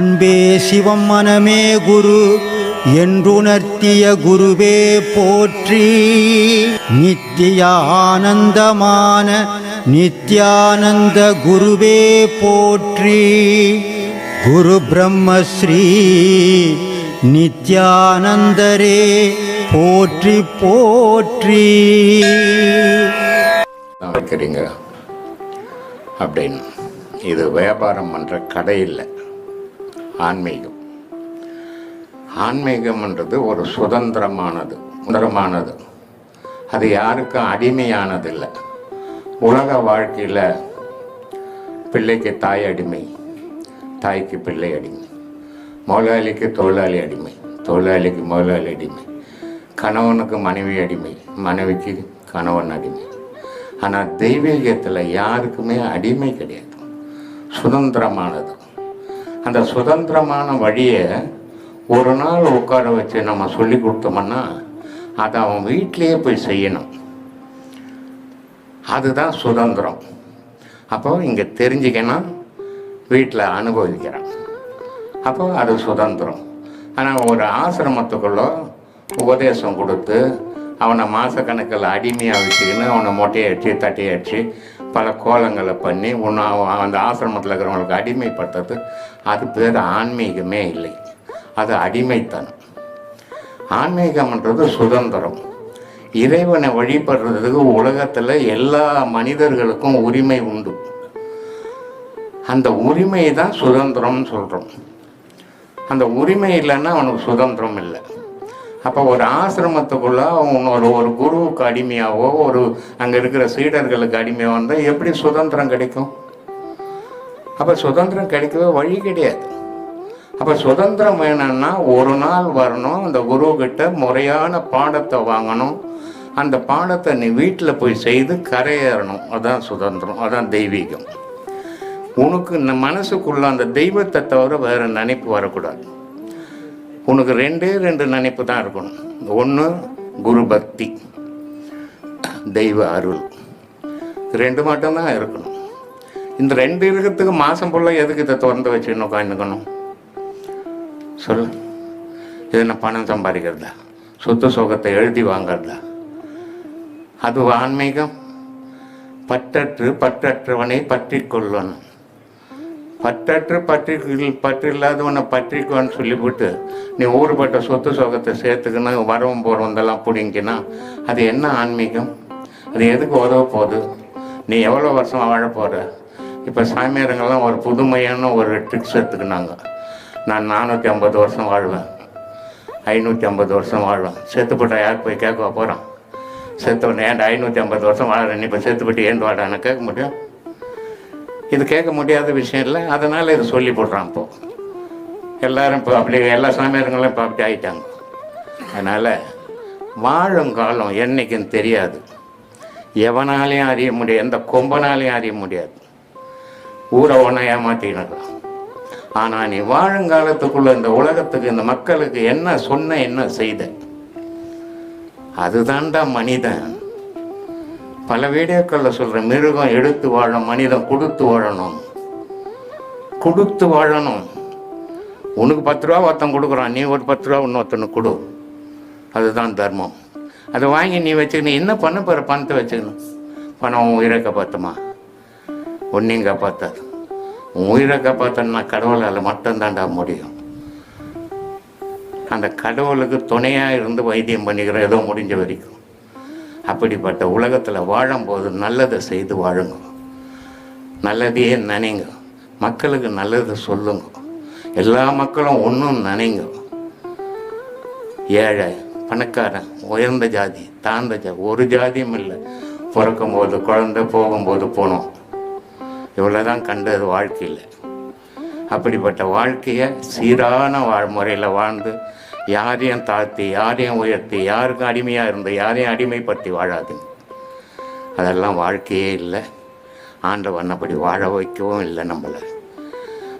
அன்பே சிவம் மனமே குரு என்றுணர்த்திய குருவே போற்றி. நித்திய ஆனந்தமான நித்யானந்த குருவே போற்றி. குரு பிரம்மஸ்ரீ நித்யானந்தரே போற்றி போற்றி. வைக்கிறீங்க அப்படின்னு. இது வியாபாரம் பண்ணுற கடை இல்லை ஆன்மீகம். ஆன்மீகம்ன்றது ஒரு சுதந்திரமானது சுதந்திரமானது அது யாருக்கும் அடிமையானதில்லை. உலக வாழ்க்கையில் பிள்ளைக்கு தாய் அடிமை தாய்க்கு பிள்ளை அடிமை முதலாளிக்கு தொழிலாளி அடிமை தொழிலாளிக்கு முதலாளி அடிமை கணவனுக்கு மனைவி அடிமை மனைவிக்கு கணவன் அடிமை. ஆனால் தெய்வீகத்தில் யாருக்குமே அடிமை கிடையாது. சுதந்திரமானது. அந்த சுதந்திரமான வழியை ஒரு நாள் உட்கார வச்சு நம்ம சொல்லி கொடுத்தோம்னா அதை அவன் வீட்டிலேயே போய் செய்யணும். அதுதான் சுதந்திரம். அப்போ இங்கே தெரிஞ்சுக்கணும் வீட்டில் அனுபவிக்கிறான் அப்போ அது சுதந்திரம். ஆனால் ஒரு ஆசிரமத்துக்குள்ளே உபதேசம் கொடுத்து அவனை மாதக்கணக்கில் அடிமையாக வச்சுக்கின்னு அவனை மொட்டையை அடிச்சு தட்டையை அடிச்சு பல கோலங்களை பண்ணி உன்னை அந்த ஆசிரமத்தில் இருக்கிறவங்களுக்கு அடிமைப்படுத்துறது. அது பேர் ஆன்மீகமே இல்லை. அது அடிமைத்தனம். ஆன்மீகம்ன்றது சுதந்திரம். இறைவனை வழிபடுறதுக்கு உலகத்தில் எல்லா மனிதர்களுக்கும் உரிமை உண்டு. அந்த உரிமை தான் சுதந்திரம்னு சொல்கிறோம் அந்த உரிமை இல்லைன்னா அவனுக்கு சுதந்திரம் இல்லை. அப்போ ஒரு ஆசிரமத்துக்குள்ள ஒரு ஒரு குருவுக்கு அடிமையாவோ ஒரு அங்கே இருக்கிற சீடர்களுக்கு அடிமையாக வந்தால் எப்படி சுதந்திரம் கிடைக்கும்? அப்போ சுதந்திரம் கிடைக்கவே வழி கிடையாது. அப்போ சுதந்திரம் வேணும்னா ஒரு நாள் வரணும் அந்த குருக்கிட்ட முறையான பாடத்தை வாங்கணும். அந்த பாடத்தை நீ வீட்டில் போய் செய்து கரையேறணும். அதான் சுதந்திரம் அதான் தெய்வீகம். உனக்கு இந்த மனசுக்குள்ள அந்த தெய்வத்தை தவிர வேறு நினைப்பு வரக்கூடாது. உனக்கு ரெண்டே ரெண்டு நினைப்பு தான் இருக்கணும். ஒன்று குரு பக்தி தெய்வ அருள். ரெண்டு மட்டும்தான் இருக்கணும். இந்த ரெண்டு இருக்கிறதுக்கு மாதம் ஃபுல்லாக எதுக்கு இதை திறந்து வச்சுன்னு உட்காந்துக்கணும் சொல்லு. இது என்ன பணம் சம்பாதிக்கிறதா? சொத்து சுகத்தை எழுதி வாங்கிறதா? அது ஆன்மீகம். பற்றற்று பற்றற்றவனை பற்றி கொள்ளணும். பற்றற்று பற்றி பற்றில்லாதவனை பற்றிக்குவான்னு சொல்லிவிட்டு நீ ஊறுபட்ட சொத்து சுகத்தை சேர்த்துக்கணும் வரவும் போகிறவந்தெல்லாம் பிடிங்கினா அது என்ன ஆன்மீகம்? அது எதுக்கு உதவ போகுது? நீ எவ்வளோ வருஷம் வாழ போகிற இப்போ சாமியாருங்கெல்லாம் ஒரு புதுமையான ஒரு ட்ரிக்ஸ் எடுத்துக்கினாங்க. நான் நானூற்றி ஐம்பது வருஷம் வாழ்வேன். ஐநூற்றி ஐம்பது வருஷம் வாழ்வேன். செத்துப்பட்டா யார் போய் கேட்க போகிறான் செத்தவனே ஏன்டா ஐநூற்றி ஐம்பது வருஷம் வாழ்கிறேன் நீ இப்போ செத்துப்பட்டு ஏன் வாடான்னு கேட்க முடியும்? இது கேட்க முடியாத விஷயம் இல்லை. அதனால் இதை சொல்லி போடுறான் இப்போ. எல்லாரும் இப்போ அப்படி எல்லா சாமியாருங்களும் இப்போ அப்படி ஆயிட்டாங்க. அதனால் வாழும் காலம் என்றைக்கும் தெரியாது. எவனாலையும் அறிய முடியாது. எந்த கொம்பனாலையும் அறிய முடியாது. ஊரை ஒன்றை ஏமாத்தினாங்க ஆனால் நீ வாழுங்காலத்துக்குள்ள இந்த உலகத்துக்கு இந்த மக்களுக்கு என்ன சொன்ன என்ன செய்த? அதுதான்டா மனிதன். பல வீடியோக்களில் சொல்கிறேன் மிருகம் எடுத்து வாழும் மனிதன் கொடுத்து வாழணும். கொடுத்து வாழணும். உனக்கு பத்து ரூபா ஒருத்தன் கொடுக்குறான் நீ ஒரு பத்து ரூபா இன்னொருத்தனுக்கு கொடு. அதுதான் தர்மம். அதை வாங்கி நீ வச்சுக்கணும் என்ன பண்ண போகிற பணத்தை வச்சுக்கணும் பணம் உன் உயிரை காப்பாற்றுமா ஒன்றையும் காப்பாற்றாது உன் உயிரை காப்பாற்றணும்னா கடவுளால் மட்டும்தாண்டா முடியும். அந்த கடவுளுக்கு துணையாக இருந்து வைத்தியம் பண்ணிக்கிறோம் ஏதோ முடிஞ்ச வரைக்கும். அப்படிப்பட்ட உலகத்தில் வாழும்போது நல்லதை செய்து வாழுங்க. நல்லதையே நினைங்க. மக்களுக்கு நல்லதை சொல்லுங்க. எல்லா மக்களும் ஒன்றும் நினைங்க. ஏழை பணக்காரன் உயர்ந்த ஜாதி தாழ்ந்த ஜாதி ஒரு ஜாதியும் இல்லை. பிறக்கும்போது குழந்தை போகும்போது போனோம். இவ்வளோதான் கண்டது வாழ்க்கையில். அப்படிப்பட்ட வாழ்க்கையை சீரான வாழ் முறையில் வாழ்ந்து யாரையும் தாழ்த்தி யாரையும் உயர்த்தி யாருக்கும் அடிமையாக இருந்து யாரையும் அடிமைப்படுத்தி வாழாதுங்க அதெல்லாம் வாழ்க்கையே இல்லை. ஆண்டவன் அப்படி வாழ வைக்கவும் இல்லை நம்மளை.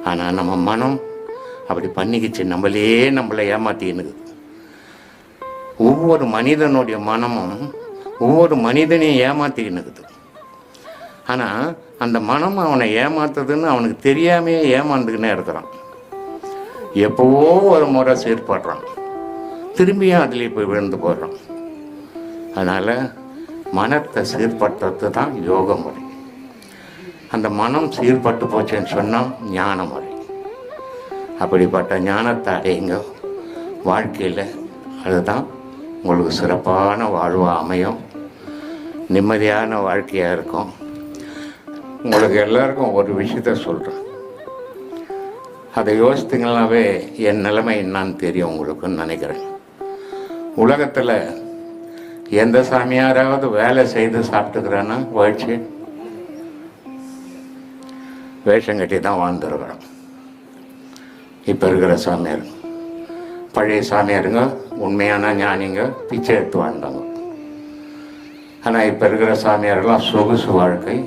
ஆனால் நம்ம மனம் அப்படி பண்ணிக்கிச்சு நம்மளே நம்மளை ஏமாத்தினுக்குது ஒவ்வொரு மனிதனுடைய மனமும் ஒவ்வொரு மனிதனையும் ஏமாத்திக்கினுக்குது ஆனால் அந்த மனம் அவனை ஏமாத்துதுன்னு அவனுக்கு தெரியாமையே ஏமாந்துக்கினே இருக்கிறான். எப்போவோ ஒரு முறை சீர்படுறான் திரும்பியும் அதுலேயே போய் விழுந்து போடுறான் அதனால் மனத்தை சீர்படுத்துறது தான் யோக முறை. அந்த மனம் சீர்பட்டு போச்சுன்னு சொன்னால் ஞான முறை. அப்படிப்பட்ட ஞானத்தை அடையுங்க. வாழ்க்கையில் அதுதான் உங்களுக்கு சிறப்பான வாழ்வாக அமையும். நிம்மதியான வாழ்க்கையாக இருக்கும். உங்களுக்கு எல்லாருக்கும் ஒரு விஷயத்த சொல்கிறேன் அதை யோசித்தீங்கன்னாவே என் நிலைமை என்னான்னு தெரியும் உங்களுக்குன்னு நினைக்கிறேன். உலகத்தில் எந்த சாமியாராவது வேலை செய்து சாப்பிட்டுக்கிறான்னா வாழ்ச்சி வேஷம் கட்டி தான் வாழ்ந்துருக்கிறோம். இப்போ இருக்கிற சாமியார் பழைய சாமியாருங்க உண்மையான ஞானிங்க பிச்சை எடுத்து வாழ்ந்தாங்க ஆனால் இப்போ இருக்கிற சாமியாரெல்லாம் சொகுசு வாழ்க்கை.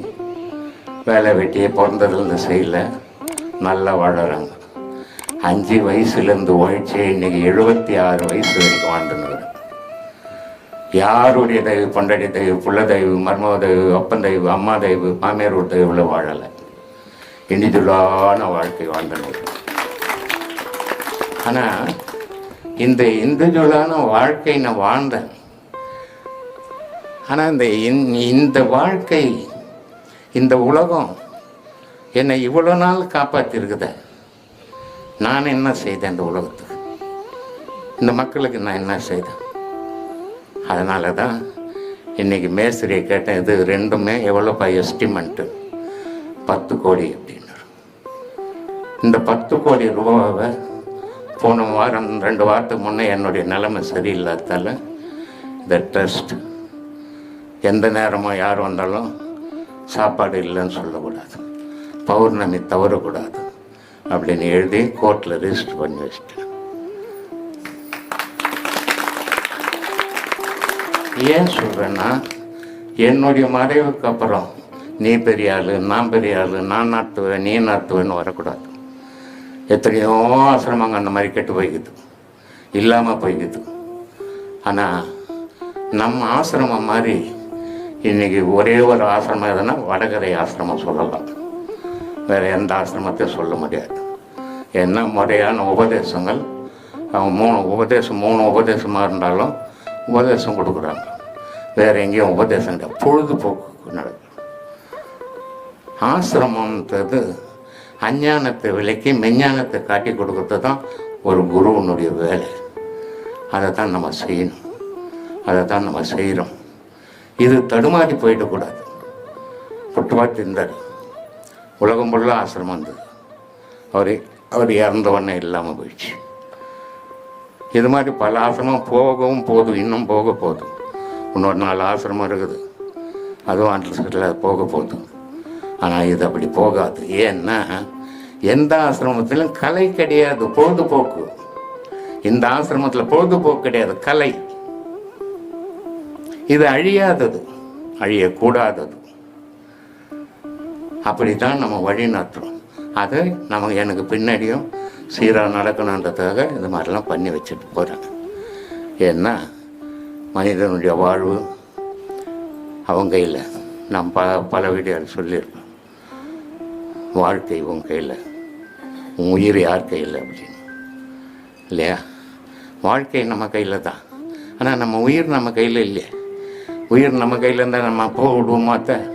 வேலை வெட்டியே பிறந்ததுலேருந்து செய்யலை. நல்லா வாழறாங்க. அஞ்சு வயசுலேருந்து உழைச்சி இன்னைக்கு எழுபத்தி ஆறு வயசு வரைக்கும் வாழ்ந்துன்னு யாருடைய தயவு பொண்டாடி தயவு புள்ள தயவு மர்ம தயவு அப்பன் தயவு அம்மா தயவு மாமியார் தயவுல வாழலை. இண்டிவிஜுவலான வாழ்க்கை வாழ்ந்துன்னு ஆனால் இந்த இண்டிவிஜுவலான வாழ்க்கை நான் வாழ்ந்தேன். ஆனால் இந்த இந்த- இந்த வாழ்க்கை இந்த உலகம் என்னை இவ்வளோ நாள் காப்பாற்றிருக்குத நான் என்ன செய்தேன் இந்த உலகத்துக்கு? இந்த மக்களுக்கு நான் என்ன செய்தேன்? அதனால தான் இன்றைக்கி மேஸ்திரியை கேட்டேன் இது ரெண்டுமே எவ்வளோப்பா எஸ்டிமெண்ட்டு பத்து கோடி அப்படின்னு இந்த பத்து கோடி ரூபாவை போன வாரம் ரெண்டு வாரத்துக்கு முன்னே என்னுடைய நிலைமை சரியில்லாதால இந்த ட்ரஸ்ட் எந்த நேரமும் யார் வந்தாலும் சாப்பாடு இல்லைன்னு சொல்லக்கூடாது. பௌர்ணமி தவறக்கூடாது. அப்படின்னு எழுதி கோர்ட்டில் ரிஜிஸ்டர் பண்ணி வச்சிட்டேன். ஏன் சொல்கிறேன்னா என்னுடைய மறைவுக்கு அப்புறம் நீ பெரிய ஆள் நான் பெரிய ஆள் நான் நடத்துவேன் நீ நடத்துவேன்னு வரக்கூடாது. எத்தனையோ ஆசிரமங்க அந்த மாதிரி கெட்டு போய்க்குது. இல்லாமல் போய்க்குது. ஆனால் நம்ம ஆசிரமம் மாதிரி இன்னைக்கு ஒரே ஒரு ஆசிரமம் எதுனா வடகரை ஆசிரமம் சொல்லலாம். வேறு எந்த ஆசிரமத்தையும் சொல்ல முடியாது. என்ன முறையான உபதேசங்கள்? அவங்க மூணு உபதேசம் மூணு உபதேசமாக இருந்தாலும் உபதேசம் கொடுக்குறாங்க. வேறு எங்கேயும் உபதேசம் கிடையாது பொழுதுபோக்கு நடக்கும். ஆசிரமன்றது அஞ்ஞானத்தை விலக்கி மெஞ்ஞானத்தை காட்டி கொடுக்கறது தான் ஒரு குருவனுடைய வேலை. அதை தான் நம்ம செய்யணும். அதை தான் நம்ம செய்கிறோம். இது தடுமாறி போயிடக்கூடாது. புட்டுவாட்டி இருந்தார் உலகம் ஃபுல்லாக ஆசிரமம் இருந்தது அவர் அவர் இறந்தவொடனே இல்லாமல் போயிடுச்சு. இது மாதிரி பல ஆசிரமம் போகவும் போதும் இன்னும் போக போதும். இன்னொரு நாலு ஆசிரமம் இருக்குது. அதுவும் ஆண்டில் போக போதும். ஆனால் இது அப்படி போகாது. ஏன்னா எந்த ஆசிரமத்திலும் கலை கிடையாது பொழுதுபோக்கு. இந்த ஆசிரமத்தில் பொழுதுபோக்கு கிடையாது கலை. இது அழியாதது. அழியக்கூடாதது. அப்படி தான் நம்ம வழி நடத்துகிறோம் அது நம்ம எனக்கு பின்னாடியும் சீராக நடக்கணுன்றதுக்காக இது மாதிரிலாம் பண்ணி வச்சுட்டு போகிறாங்க ஏன்னா மனிதனுடைய வாழ்வு அவங்க கையில். நான் ப பல வீடியோவில் சொல்லியிருக்கோம். வாழ்க்கை உன் கையில். உன் உயிர் யார் கையில் அப்படின்னு. இல்லையா? வாழ்க்கை நம்ம கையில் தான். ஆனால் நம்ம உயிர் நம்ம கையில் இல்லையே. உயிர் நம்ம கையில் இருந்தால் நம்ம போக விடுவோமாத்த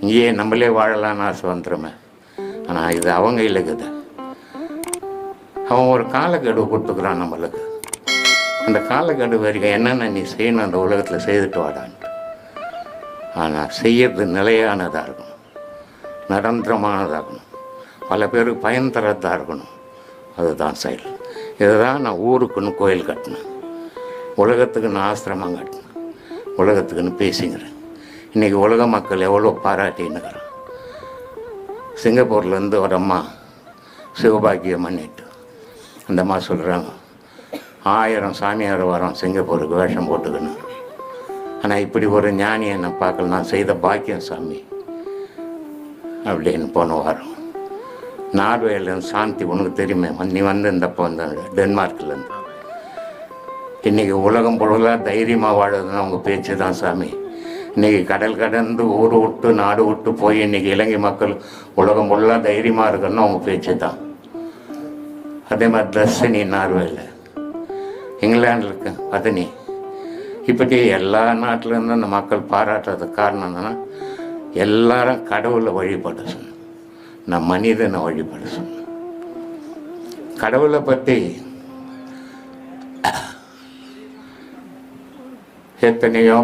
இங்கேயே நம்மளே வாழலாம்னு ஆசை வந்துடுமே ஆனால் இது அவங்க கையில் இருக்குது அவன் ஒரு காலக்கெடு கொடுத்துக்கிறான் நம்மளுக்கு. அந்த காலக்கெடு வரைக்கும் என்னென்ன நீ செய்யணும் அந்த உலகத்தில் செய்துட்டு வாடான்ட்டு. ஆனால் செய்யறது நிலையானதாக இருக்கணும். நிரந்தரமானதாக இருக்கணும். பல பேருக்கு பயன் தரதாக இருக்கணும். அதுதான் செயல். இதுதான் நான் ஊருக்குன்னு கோயில் கட்டினேன். உலகத்துக்குன்னு ஆசிரமம் கட்டினேன். உலகத்துக்குன்னு பேசிங்கிறேன் இன்றைக்கி உலக மக்கள் எவ்வளோ பாராட்டின்னு சிங்கப்பூர்லேருந்து ஒரு அம்மா சிவபாக்கியம் பண்ணிட்டு அந்த அம்மா சொல்கிறாங்க ஆயிரம் சாமியார் வரோம் சிங்கப்பூருக்கு வேஷம் போட்டுக்கணும். ஆனால் இப்படி ஒரு ஞானியை நான் பார்க்கல நான் செய்த பாக்கியம் சாமி. அப்படின்னு போன வாரம். நார்வேலேருந்து சாந்தி உனக்கு தெரியுமே நீ வந்து இந்தப்போ வந்த டென்மார்க்லேருந்து. இன்னைக்கு உலகம் பொழுதாக தைரியமாக வாழறதுன்னு அவங்க பேச்சு தான் சாமி. இன்னைக்கு கடல் கடந்து ஊர் விட்டு நாடு விட்டு போய் இன்னைக்கு இலங்கை மக்கள் உலகம் ஃபுல்லாக தைரியமாக இருக்குன்னு அவங்க பேச்சு தான் அதே மாதிரி தர்ஷினி நார்வேல இங்கிலாண்டில் இருக்கு பதனி இப்படி எல்லா நாட்டிலேருந்து அந்த மக்கள் பாராட்டுறதுக்கு காரணம் என்னென்னா எல்லாரும் கடவுளை வழிபட சொன்னோம் நான் மனிதனை வழிபட சொன்னேன் கடவுளை பற்றி எத்தனையோ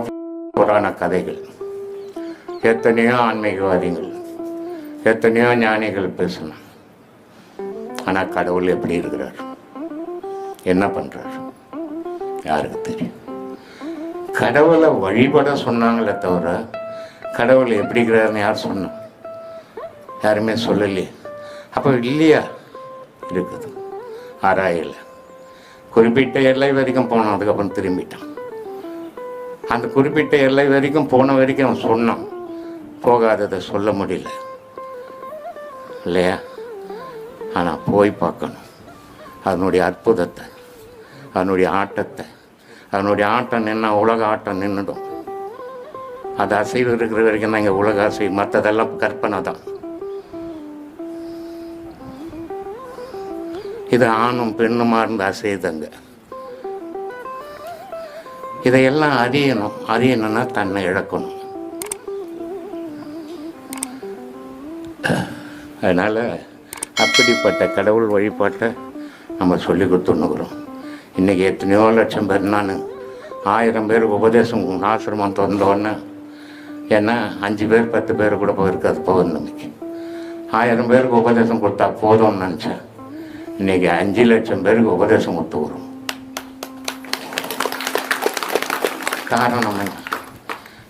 புராண கதைகள். எத்தனையோ ஆன்மீகவாதிகள் எத்தனையோ ஞானிகள் பேசணும் ஆனால் கடவுள் எப்படி இருக்கிறார்? என்ன பண்ணுறார் யாருக்கு தெரியும்? கடவுளை வழிபட சொன்னாங்களே தவிர கடவுள் எப்படி இருக்கிறாருன்னு யார் சொன்னா? யாருமே சொல்லலையே. அப்போ இல்லையா? இருக்குது. ஆராயலை. குறிப்பிட்ட எல்லை வரைக்கும் போனோம் அதுக்கப்புறம் திரும்பிட்டான் அந்த குறிப்பிட்ட எல்லை வரைக்கும் போன வரைக்கும் அவன் சொன்னான். போகாததை சொல்ல முடியல. இல்லையா? ஆனால் போய் பார்க்கணும். அதனுடைய அற்புதத்தை அதனுடைய ஆட்டத்தை அதனுடைய ஆட்டம் நின்னா உலக ஆட்டம் நின்றுடும் அது அசைவு இருக்கிற வரைக்கும் தான் இங்கே உலக அசைவு. மற்றதெல்லாம் கற்பனை தான். இது ஆணும் பெண்ணுமா இருந்து அசைதங்க இதையெல்லாம் அறியணும். அறியணும்னா தன்னை இழக்கணும். அதனால் அப்படிப்பட்ட கடவுள் வழிபாட்டை நம்ம சொல்லி கொடுத்துன்னுக்குறோம் இன்றைக்கி எத்தனையோ லட்சம் பேர் நான் ஆயிரம் பேர் உபதேசம் ஆசிரமம் திறந்தோடனே ஏன்னா அஞ்சு பேர் பத்து பேர் கூட போயிருக்காது பௌர்ணமிக்கு ஆயிரம் பேருக்கு உபதேசம் கொடுத்தா போதும்னு நினச்சேன். இன்றைக்கி அஞ்சு லட்சம் பேருக்கு உபதேசம் கொடுத்து வரும் காரணம் என்ன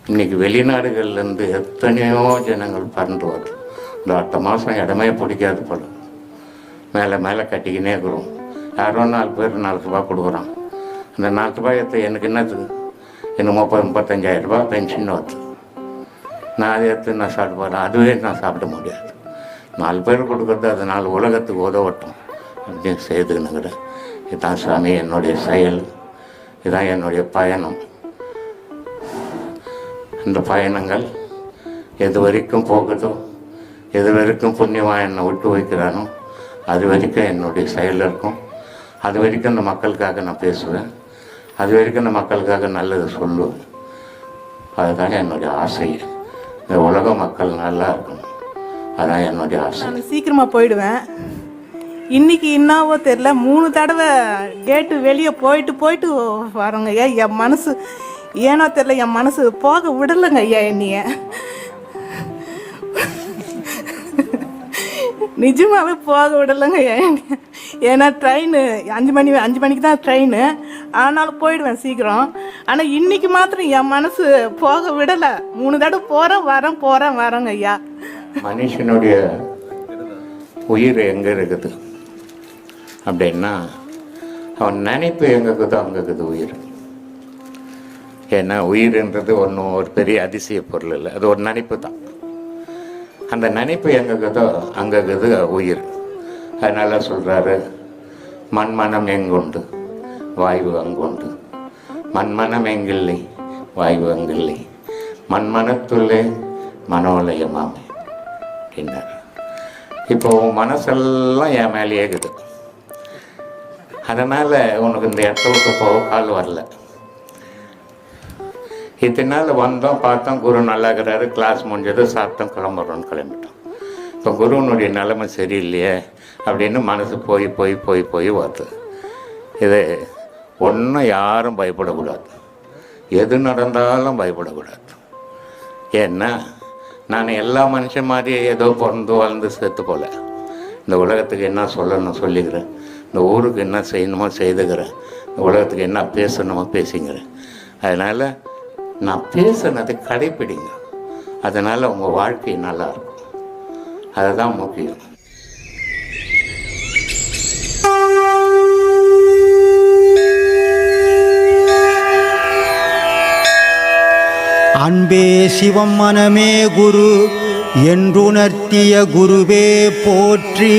இன்னைக்கு வெளிநாடுகள்லேருந்து எத்தனையோ ஜனங்கள் பறந்து வருது. இந்த அடுத்த மாதம் இடமே பிடிக்காது போல. மேலே மேலே கட்டிக்கினே இருக்கிறோம். யாரோ நாலு பேர் நாலு ரூபா கொடுக்குறான் அந்த நாலு ரூபாயத்தை எனக்கு என்னது? எனக்கு முப்பது முப்பத்தஞ்சாயிரம் ரூபா பென்ஷன் வருது. நான் அதை எடுத்து நான் சாப்பிட போகிறேன் அதுவே நான் சாப்பிட முடியாது. நாலு பேர் கொடுக்குறது அது நாலு உலகத்துக்கு உதவட்டும். அப்படின்னு செய்துன்னுக்கிறேன் இதுதான் சாமி என்னுடைய செயல். இதுதான் என்னுடைய பயணம். இந்த பயணங்கள் எது வரைக்கும் போகுதோ எது வரைக்கும் புண்ணியமாக என்னை விட்டு வைக்கிறானோ அது வரைக்கும் என்னுடைய செயல் இருக்கும். அது வரைக்கும் இந்த மக்களுக்காக நான் பேசுவேன். அது வரைக்கும் இந்த மக்களுக்காக நல்லது சொல்லுவேன். அதுதான் என்னுடைய ஆசை. இந்த உலக மக்கள் நல்லா இருக்கணும். அதான் என்னுடைய ஆசை. நான் சீக்கிரமாக போயிடுவேன். இன்னைக்கு என்னவோ தெரில மூணு தடவை கேட்டு வெளியே போயிட்டு போயிட்டு வரோங்க. ஏன் என் மனசு ஏனோ தெரில என் மனசு போக விடலைங்க ஐயா என்னைய. நிஜமாவே போக விடலைங்க ஐயா என்னைய. ஏன்னா ட்ரெயின் அஞ்சு மணி அஞ்சு மணிக்கு தான் ட்ரெயின். ஆனாலும் போயிடுவேன் சீக்கிரம். ஆனால் இன்னைக்கு மாத்திரம் என் மனசு போக விடலை. மூணு தடவை போகிறேன் வரேன் போகிறேன் வரேங்க ஐயா. மனுஷனுடைய உயிர் எங்கே இருக்குது? அப்படின்னா அவன் நினைப்பு எங்கே இருக்குதோ அங்கே இருக்குது உயிர். ஏன்னா உயிர்ன்றது ஒன்றும் ஒரு பெரிய அதிசய பொருள் இல்லை. அது ஒரு நினைப்பு தான். அந்த நினைப்பு எங்கே இருக்குதோ அங்கே இருக்குது உயிர். அதனால சொல்கிறாரு மண்மனம் எங்குண்டு? வாய்வு அங்குண்டு. மண்மனம் எங்கில்லை? வாய்வு அங்கில்லை. மண்மனத்துள்ளே மனோலயமாமே அப்படின்னார் இப்போ உன் மனசெல்லாம் என் மேலேயே இருக்குது. அதனால் உனக்கு இந்த இடத்த விட்டு போக கால் வரல. இத்தனை நாள் வந்தோம் பார்த்தோம் குரு நல்லா இருக்கிறாரு கிளாஸ் முடிஞ்சதும் சாப்பிட்டோம் கிளம்புறோம்னு கிளம்பிட்டோம். இப்போ குருவனுடைய நிலைமை சரியில்லையே அப்படின்னு மனசு போய் போய் போய் போய் வருது. இது ஒன்றும் யாரும் பயப்படக்கூடாது. எது நடந்தாலும் பயப்படக்கூடாது. ஏன்னா நான் எல்லா மனுஷன் மாதிரி ஏதோ பிறந்து வளர்ந்து செத்து போல. இந்த உலகத்துக்கு என்ன சொல்லணும் சொல்லிக்கிறேன். இந்த ஊருக்கு என்ன செய்யணுமோ செய்துக்கிறேன். இந்த உலகத்துக்கு என்ன பேசணுமோ பேசிக்கிறேன். அதனால் நான் பேசுனதை கடைப்பிடிங்க. அதனால் உங்கள் வாழ்க்கை நல்லா இருக்கும் அதுதான் முக்கியம் அன்பே சிவம் மனமே குரு என்றுணர்த்திய குருவே போற்றி.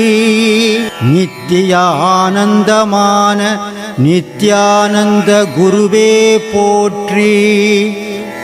நித்திய ஆனந்தமான நித்யானந்த குருவே போற்றி.